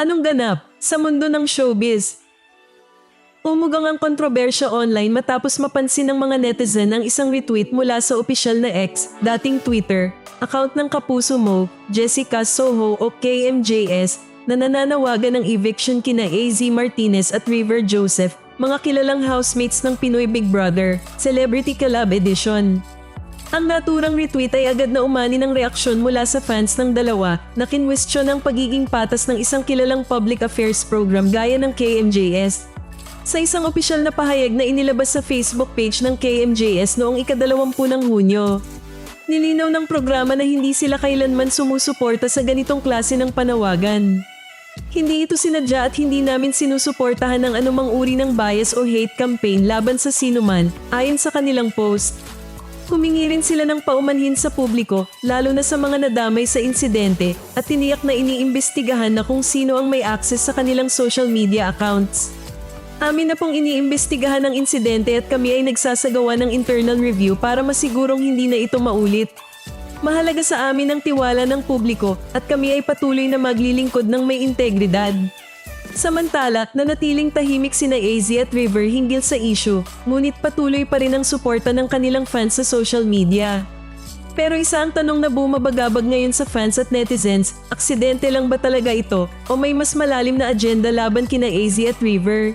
Anong ganap sa mundo ng showbiz? Umugang ang kontrobersya online matapos mapansin ng mga netizen ang isang retweet mula sa opisyal na X, dating Twitter, account ng Kapuso Mo, Jessica Soho o KMJS, na nananawagan ng eviction kina AZ Martinez at River Joseph, mga kilalang housemates ng Pinoy Big Brother, Celebrity Collab Edition. Ang naturang retweet ay agad na umani ng reaksyon mula sa fans ng dalawa na kinwestiyon ang pagiging patas ng isang kilalang public affairs program gaya ng KMJS. Sa isang opisyal na pahayag na inilabas sa Facebook page ng KMJS noong ikadalawampu ng Hunyo. Nilinaw ng programa na hindi sila kailanman sumusuporta sa ganitong klase ng panawagan. Hindi ito sinadya at hindi namin sinusuportahan ng anumang uri ng bias o hate campaign laban sa sinuman, ayon sa kanilang post. Humingi rin sila ng paumanhin sa publiko, lalo na sa mga nadamay sa insidente at tiniyak na iniimbestigahan na kung sino ang may access sa kanilang social media accounts. Amin na pong iniimbestigahan ang insidente at kami ay nagsasagawa ng internal review para masigurong hindi na ito maulit. Mahalaga sa amin ang tiwala ng publiko at kami ay patuloy na maglilingkod ng may integridad. Samantala, nanatiling tahimik sina AZ at River hinggil sa issue, ngunit patuloy pa rin ang suporta ng kanilang fans sa social media. Pero isa ang tanong na bumabagabag ngayon sa fans at netizens, aksidente lang ba talaga ito o may mas malalim na agenda laban kina AZ at River?